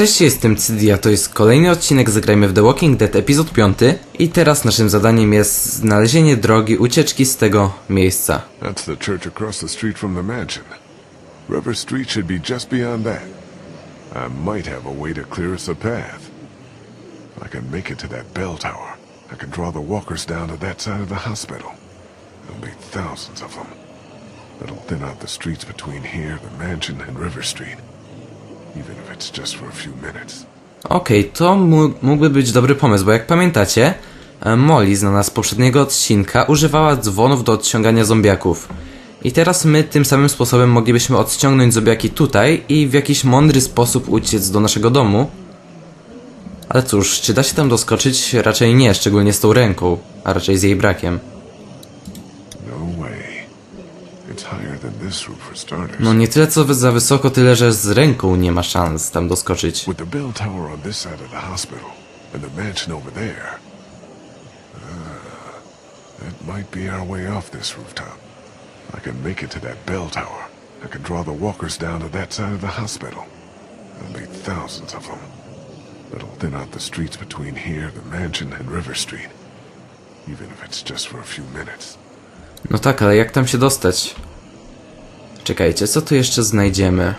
Cześć, jestem Cydia, to jest kolejny odcinek Zagrajmy w The Walking Dead epizod 5 i teraz naszym zadaniem jest znalezienie drogi ucieczki z tego miejsca. That's the church across the street from the mansion. River Street should be just beyond that. I might have a way to clear us a path. I can make it to that bell tower, I can draw the walkers down to that side of the hospital. There'll be thousands of them. That'll thin out the streets between here, the mansion, and River Street. Okej, to mu- mógłby być dobry pomysł, bo jak pamiętacie, e, Molly, znana z poprzedniego odcinka, używała dzwonów do odciągania zombiaków. I teraz my tym samym sposobem moglibyśmy odciągnąć zombiaki tutaj i w jakiś mądry sposób uciec do naszego domu. Ale cóż, czy da się tam doskoczyć? Raczej nie, szczególnie z tą ręką, a raczej z jej brakiem. No way. It's higher than this roof for starters. No nie tyle co za wysoko, tyle że z ręką nie ma szans tam doskoczyć. With the bell tower on this side of the hospital and the mansion over there. Ah, that might be our way off this rooftop. I can make it to that bell tower. I can draw the walkers down to that side of the hospital. There'll be thousands of them. That'll thin out the streets between here, the mansion, and River Street. Even if it's just for a few minutes. No tak, ale jak tam się dostać? Czekajcie, co tu jeszcze znajdziemy?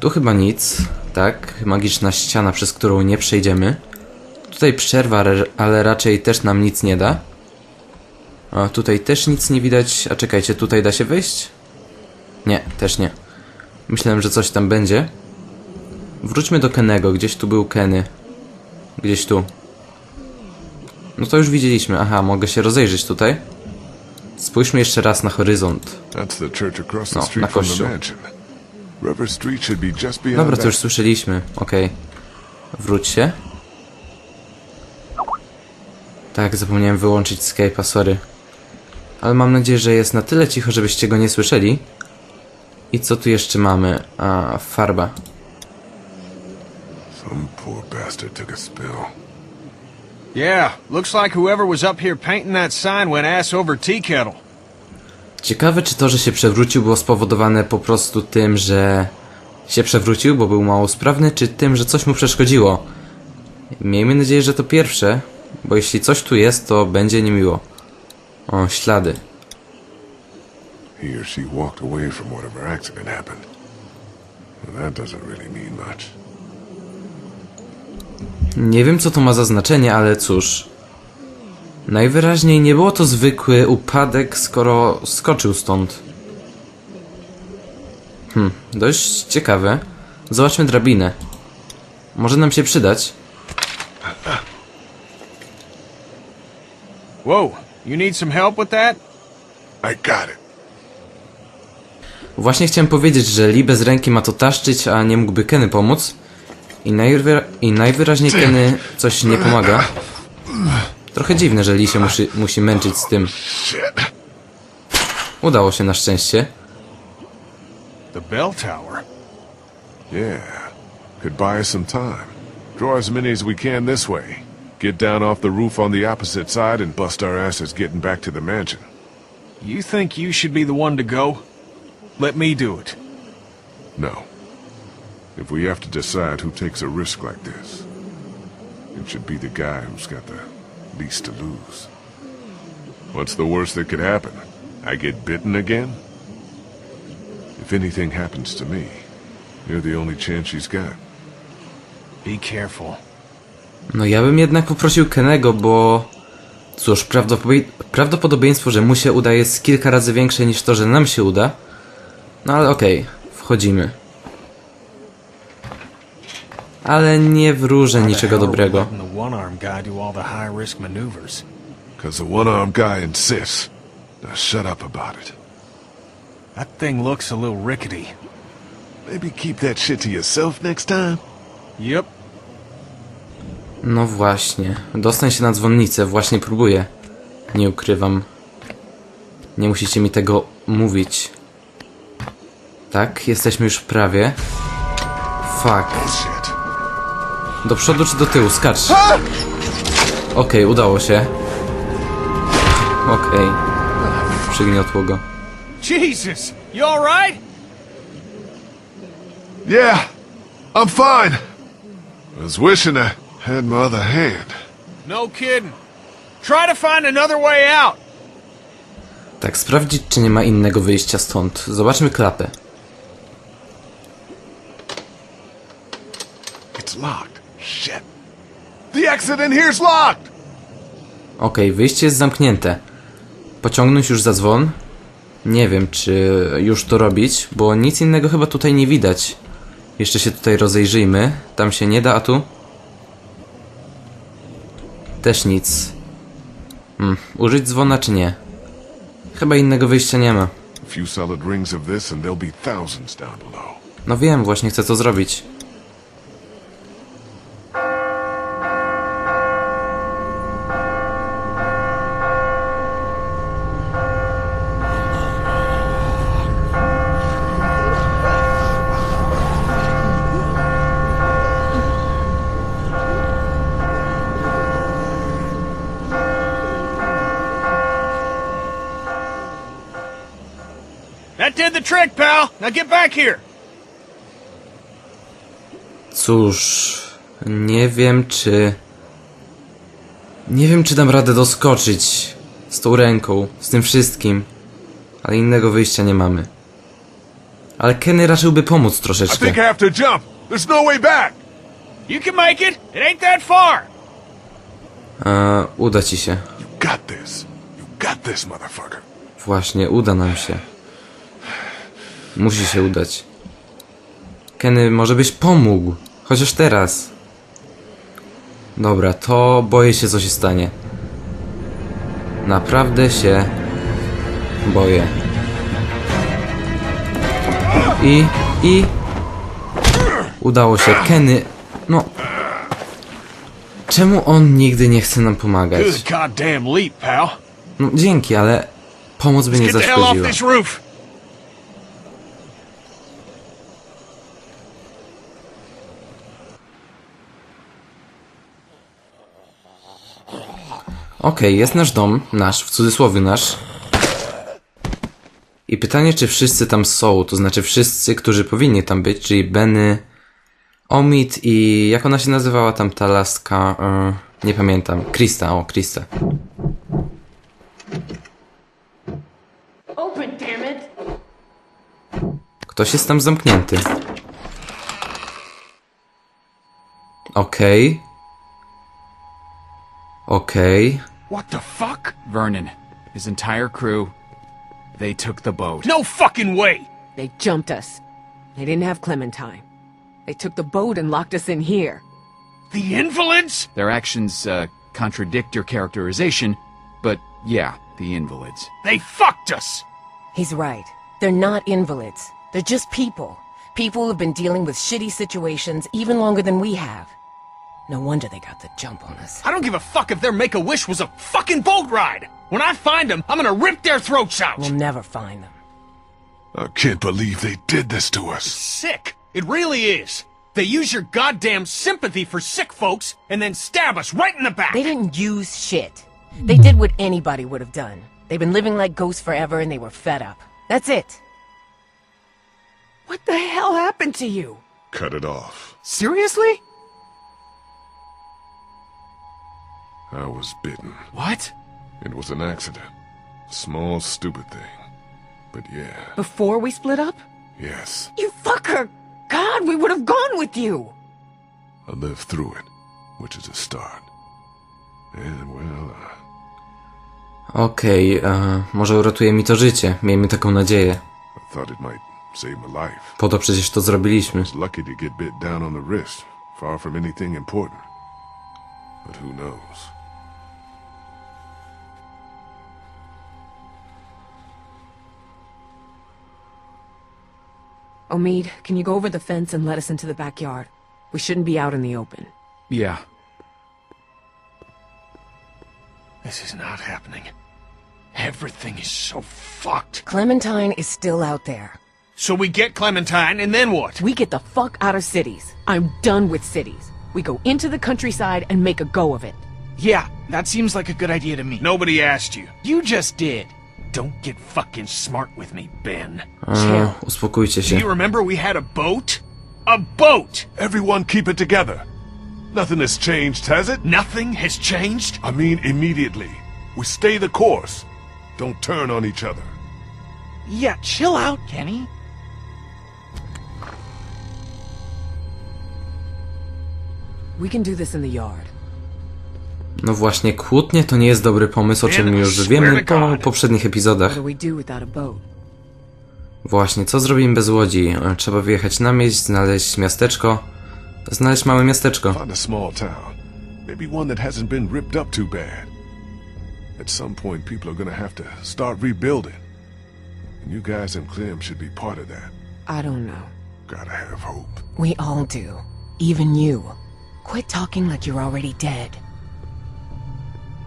Tu chyba nic, tak? Magiczna ściana, przez którą nie przejdziemy. Tutaj przerwa, ale- raczej też nam nic nie da. A tutaj też nic nie widać. A czekajcie, tutaj da się wejść? Nie, też nie. Myślałem, że coś tam będzie. Wróćmy do Kenego. Gdzieś tu był Kenny. Gdzieś tu. No to już widzieliśmy. Aha, mogę się rozejrzeć tutaj. Spójrzmy jeszcze raz na horyzont. No, na kościół. Dobra, to już słyszeliśmy. Okej. Wróć się. Tak, zapomniałem wyłączyć Skype'a, sorry. Ale mam nadzieję, że jest na tyle cicho, żebyście go nie słyszeli. I co tu jeszcze mamy? A, farba. Some poor bastard took a spill. Yeah, looks like whoever was up here painting that sign went ass over tea kettle. Ciekawe, czy to, że się przewrócił, było spowodowane po prostu tym, że się przewrócił, bo był mało sprawny, czy tym, że coś mu przeszkodziło. Miejmy nadzieję, że to pierwsze, bo jeśli coś tu jest, to będzie niemiło. O, ślady. He or she walked away from whatever accident happened. Well, that doesn't really mean much. Nie wiem, co to ma za znaczenie, ale cóż. Najwyraźniej nie było to zwykły upadek, skoro skoczył stąd. Hm, dość ciekawe. Zobaczmy drabinę. Może nam się przydać. Whoa, you need some help with that? I got it. Właśnie chciałem powiedzieć, że Lee bez ręki ma to taszczyć, a nie mógłby Kenny pomóc. I, najwyra I najwyraźniej Kenny coś nie pomaga. Trochę dziwne, że Lee się musi, musi męczyć z tym. Udało się na szczęście. The bell tower. Yeah. Could buy us some time. Draw as many as we can this way. Get down off the roof on the opposite side and bust our asses getting back to the mansion. You think you should be the one to go? Let me do it. No. If we have to decide who takes a risk like this, it should be the guy who's got the least to lose. What's the worst that could happen? I get bitten again? If anything happens to me, you're the only chance she's got. Be careful. No ja bym jednak poprosił Kenego, bo cóż, prawdopodobie- prawdopodobieństwo, że mu się uda jest kilka razy większe niż to, że nam się uda. No ale okej, wchodzimy. Ale nie wróżę niczego dobrego. Because the one-armed guy insists. Now shut up about it. That thing looks a little rickety. Maybe keep that shit to yourself next time? Yep. No właśnie, dostań się na dzwonnicę, właśnie próbuję. Nie ukrywam. Nie musicie mi tego mówić. Tak, jesteśmy już prawie. Fuck. Do przodu czy do tyłu? Skacz. Okej, udało się. Okej. Przygniotło go. Jesus, you all right? Yeah. I'm fine. I was wishing I had my other hand. No kidding. Try to find another way out. Tak, sprawdzić, czy nie ma innego wyjścia stąd. Zobaczmy klapę. It's locked. Shit. The exit in here's locked. Okej, wyjście jest zamknięte. Pociągnąć już za dzwon? Nie wiem, czy już to robić, bo nic innego chyba tutaj nie widać. Jeszcze się tutaj rozejrzyjmy. Tam się nie da, a tu? Też nic. Hmm, użyć dzwona czy nie? Chyba innego wyjścia nie ma. No wiem, właśnie chcę to zrobić. Did the trick, pal. Now get back here. Cóż, nie wiem czy. Nie wiem, czy dam radę doskoczyć z tą ręką, z tym wszystkim, ale innego wyjścia nie mamy. Ale Kenny raczyłby pomóc I troszeczkę. think I have to jump. There's no way back. You can make it. It ain't that far. E, uda ci się. You got this. You got this, motherfucker. Właśnie, uda nam się. Musi się udać. Kenny, może byś pomógł. Chociaż teraz. Dobra, to boję się, co się stanie. Naprawdę się boję. I, i... Udało się. Kenny, no... Czemu on nigdy nie chce nam pomagać? No, dzięki, ale pomoc by nie zaszkodziła. Okej, jest nasz dom, nasz, w cudzysłowie nasz. I pytanie, czy wszyscy tam są, to znaczy wszyscy, którzy powinni tam być, czyli Benny, Omid i jak ona się nazywała tam ta laska, e, nie pamiętam, Krista, o, Krista. Ktoś jest tam zamknięty. Okej. Okej. What the fuck? Vernon, his entire crew, they took the boat. No fucking way. They jumped us. They didn't have Clementine. They took the boat and locked us in here. The invalids? Their actions uh, contradict your characterization, but yeah, the invalids. They fucked us. He's right. They're not invalids. They're just people. People who've been dealing with shitty situations even longer than we have. No wonder they got the jump on us. I don't give a fuck if their make-a-wish was a fucking boat ride. When I find them, I'm gonna rip their throats out. We'll never find them. I can't believe they did this to us. Sick. It really is. They use your goddamn sympathy for sick folks and then stab us right in the back. They didn't use shit. They did what anybody would have done. They've been living like ghosts forever and they were fed up. That's it. What the hell happened to you? Cut it off. Seriously? I was bitten. What? It was an accident. Small, stupid thing. But yeah, Before we split up? yes, You fucker! God, we would have gone with you! I lived through it, which is a start. And well, uh, Okej, e, może uratuje mi to życie. Miejmy taką nadzieję. I thought it might save my life. Po to przecież to zrobiliśmy. lucky to get bit down on the wrist, far from anything important. But who knows? Omid, can you go over the fence and let us into the backyard? We shouldn't be out in the open. Yeah. This is not happening. Everything is so fucked. Clementine is still out there. So we get Clementine, and then what? We get the fuck out of cities. I'm done with cities. We go into the countryside and make a go of it. Yeah, that seems like a good idea to me. Nobody asked you. You just did. Don't get fucking smart with me, Ben. E, Chill. uspokójcie Do you remember we had a boat? A boat! Everyone keep it together. Nothing has changed, has it? Nothing has changed? I mean, immediately. We stay the course. Don't turn on each other. Yeah, chill out, Kenny. We can do this in the yard. No właśnie, kłótnie to nie jest dobry pomysł, o czym już wiemy po poprzednich epizodach. Właśnie, co zrobimy bez łodzi? Trzeba wyjechać na miejsce, znaleźć miasteczko. Znaleźć małe miasteczko. At some point, people are gonna have to start rebuilding. And you guys in Clem should be part of that. I don't know. Gotta have hope. We all do. Even you. Quit talking like you're already dead.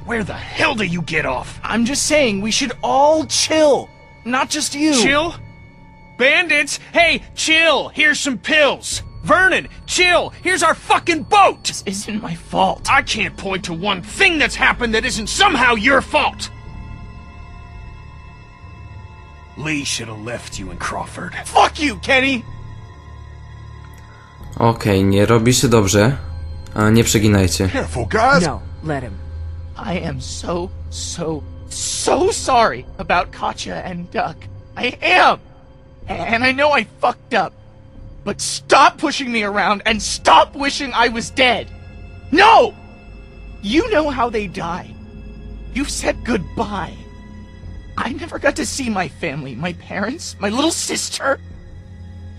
Where the hell do you get off? I'm just saying we should all chill. Not just you. Chill? Bandits? Hey, chill! Here's some pills! Vernon, chill! Here's our fucking boat! This isn't my fault. I can't point to one thing that's happened that isn't somehow your fault! Lee should have left you in Crawford. Fuck you, Kenny! Okej, nie robi się dobrze. A nie przeginajcie. Careful, guys! No, let him. I am so, so, so sorry about Katya and Duck. I am! And I know I fucked up. But stop pushing me around and stop wishing I was dead! No! You know how they die. You've said goodbye. I never got to see my family, my parents, my little sister.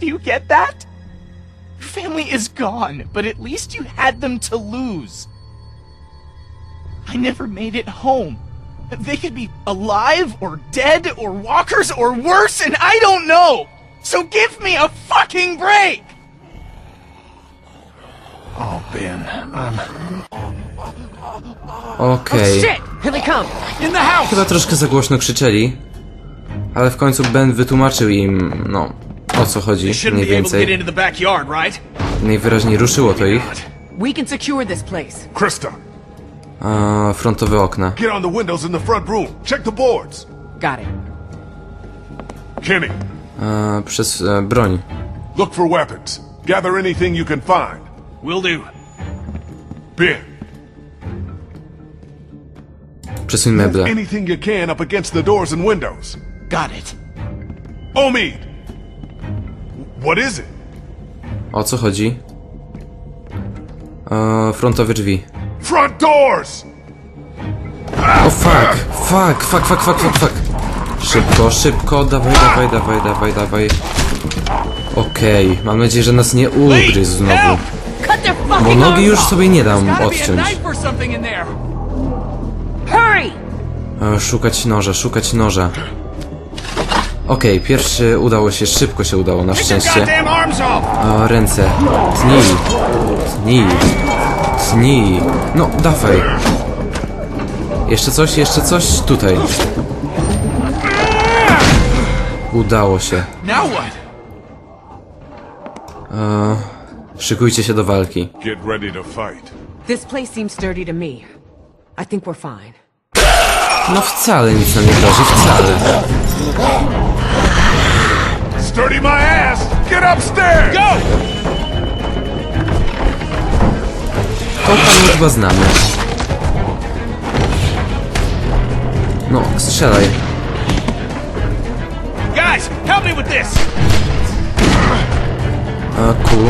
Do you get that? Your family is gone, but at least you had them to lose. I never made it home. They could be alive or dead or walkers or worse, and I don't know. So give me a fucking break. Oh, Ben, I'm Okej. Shit! Here they come! in the house! Chyba troszkę za głośno krzyczeli. Ale w końcu Ben wytłumaczył im, no, o co chodzi, Shouldn't mniej be able to get więcej. into the backyard, right? Najwyraźniej ruszyło to ich. We can secure this place. Krista, A, frontowe okna. get on the windows in the front room. Check the boards. Got it. Kenny, A, przez e, broń. look for weapons. Gather anything you can find. Will do. Ben, Przesuń move meble. anything you can up against the doors and windows. Got it. Omid! What is it? O co chodzi? E, frontowe drzwi. Front doors! O fuck! Fuck, fuck, fuck, fuck, fuck, fuck. Szybko, szybko, dawaj, dawaj, dawaj, dawaj, dawaj. Okej, mam nadzieję, że nas nie ugryzł znowu. Bo nogi już sobie nie dam odciąć. E, Szukać noża, szukać noża. Okej, pierwszy udało się, szybko się udało, na szczęście. off! A, ręce. Tnij. Tnij. Tnij. No, dawaj. Jeszcze coś, jeszcze coś? Tutaj. Udało się. What? Szykujcie się do walki. Get ready to fight. This place seems sturdy to me. I think we're fine. No wcale nic nam nie grozi, wcale. Sturdy my ass! Get upstairs! Go! Tą panią chyba znamy. No, strzelaj. Guys, help me with this! A, cool.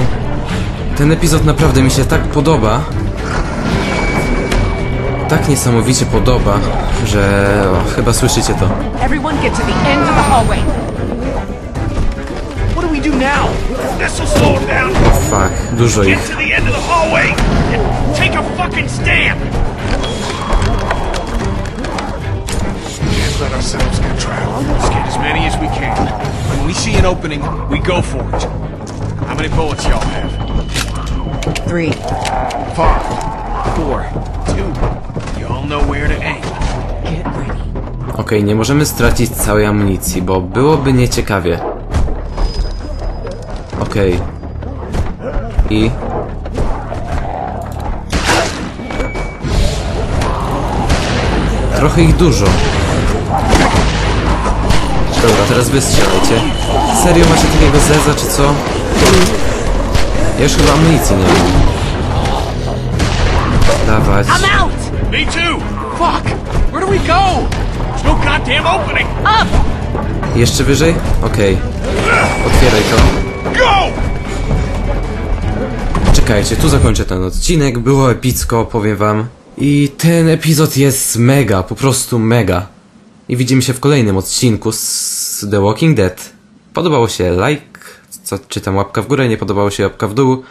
Ten epizod naprawdę mi się tak podoba. Tak niesamowicie podoba, że o, chyba słyszycie to. Everyone get to the end of the hallway. What do we do now? Slow down! O fuck, dużo ich. Fucking! Can't let ourselves get trapped. Let's get as many as we can. When we see an opening, we go for it. How many bullets y'all have? Three. Five. Four. Two. You all know where to aim. Get ready. Okej, nie możemy stracić całej amunicji, bo byłoby nieciekawie. Okej. I... Trochę ich dużo. Dobra, teraz wystrzelajcie. Serio macie takiego zeza, czy co? Ja już chyba amunicji nie mam. Dawać. I'm out! Me too! Fuck! Where do we go? There's no goddamn opening! Jeszcze wyżej? Okej. Otwieraj to. Go! Czekajcie, tu zakończę ten odcinek. Było epicko, powiem wam. I ten epizod jest mega, po prostu mega. I widzimy się w kolejnym odcinku z The Walking Dead. Podobało się like, co czytam łapka w górę, nie podobało się łapka w dół.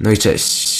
No i cześć.